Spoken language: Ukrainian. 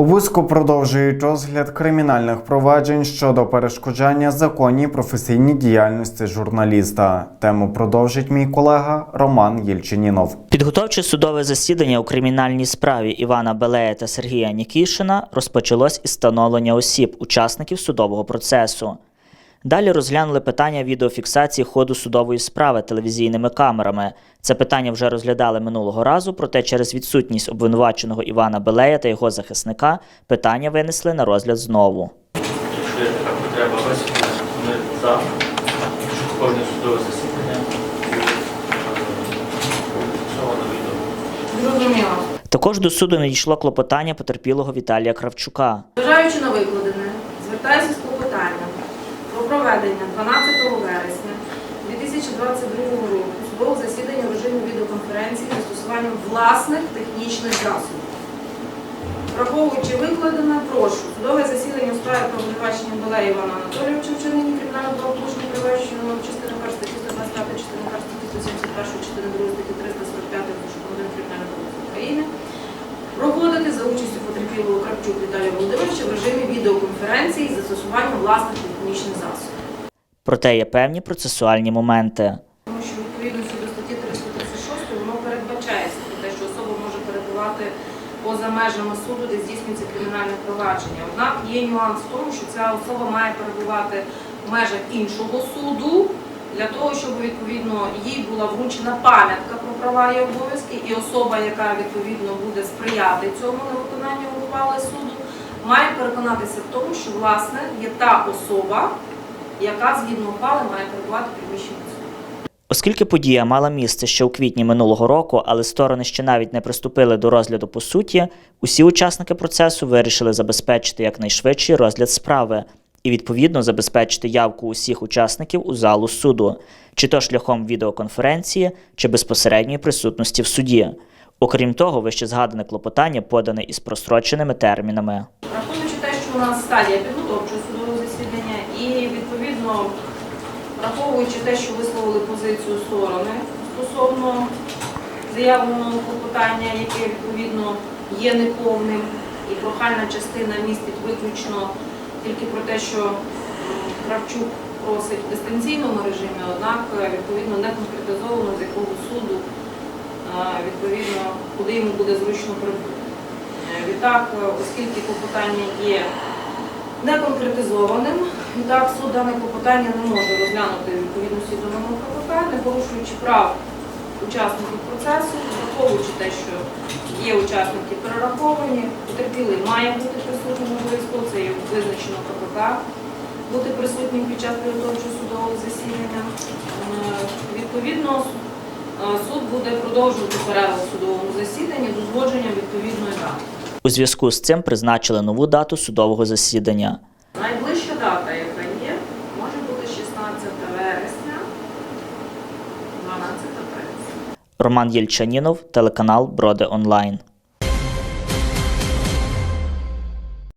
У Бузьку продовжують розгляд кримінальних проваджень щодо перешкоджання законній професійній діяльності журналіста. Тему продовжить мій колега Роман Єльчинінов. Підготовче судове засідання у кримінальній справі Івана Белея та Сергія Нікішина розпочалось із встановлення осіб, учасників судового процесу. Далі розглянули питання відеофіксації ходу судової справи телевізійними камерами. Це питання вже розглядали минулого разу, проте через відсутність обвинуваченого Івана Белея та його захисника питання винесли на розгляд знову. Якщо така потреба висвітлити, ми за, кожне судове засідання фіксовано відео. Зрозуміло. Також до суду надійшло клопотання потерпілого Віталія Кравчука. Зважаючи на викладене, звертаюся з проведення 12 вересня 2022 року судового засідання в режимі відеоконференції з застосуванням власних технічних засобів. Враховуючи викладене, прошу судове засідання у справі про обвинувачення Белея Івана Анатолійовича вчинення кримінального правопорушення передбаченого номер частини 1 статті 125, частини 1 статті 171, частини 2 статті 345 Кримінального кодексу України проводити за участю потерпілого Кравчук Віталія Володимировича в режимі відеоконференції з застосуванням власних технічних засобів. Проте є певні процесуальні моменти. Тому що відповідності до статті 336 воно передбачається про те, що особа може перебувати поза межами суду, де здійснюється кримінальне провадження. Однак є нюанс в тому, що ця особа має перебувати в межах іншого суду для того, щоб відповідно їй була вручена пам'ятка про права і обов'язки, і особа, яка відповідно буде сприяти цьому на виконанню ухвали суду, має переконатися в тому, що власне є та особа, яка згідно ухвали має перебувати в приміщенні суду. Оскільки подія мала місце ще у квітні минулого року, але сторони ще навіть не приступили до розгляду по суті, усі учасники процесу вирішили забезпечити якнайшвидший розгляд справи і відповідно забезпечити явку усіх учасників у залу суду, чи то шляхом відеоконференції, чи безпосередньої присутності в суді. Окрім того, вище згадане клопотання подане із простроченими термінами. Що у нас стадія підготовчого судового засідання, і відповідно враховуючи те, що висловили позицію сторони стосовно заявленого клопотання, яке відповідно є неповним, і прохальна частина містить виключно тільки про те, що Кравчук просить в дистанційному режимі, однак е, відповідно не конкретизовано з якого суду е, відповідно, куди йому буде зручно прибути. Відтак, е, оскільки клопотання є неконкретизованим, відтак суд дане клопотання не може розглянути відповідності до норму КПК, не порушуючи прав учасників процесу, враховуючи те, що є учасники перераховані, потерпілий має бути присутнім обов'язково, це є визначено КПК, бути присутнім під час підготовчого судового засідання. Е, Відповідно, е, суд буде продовжувати перерву в судовому засіданні з узгодженням відповідної дати. У зв'язку з цим призначили нову дату судового засідання. Найближча дата, яка є, може бути 16 вересня, 12.30. Роман Єльчанінов, телеканал Броди Онлайн.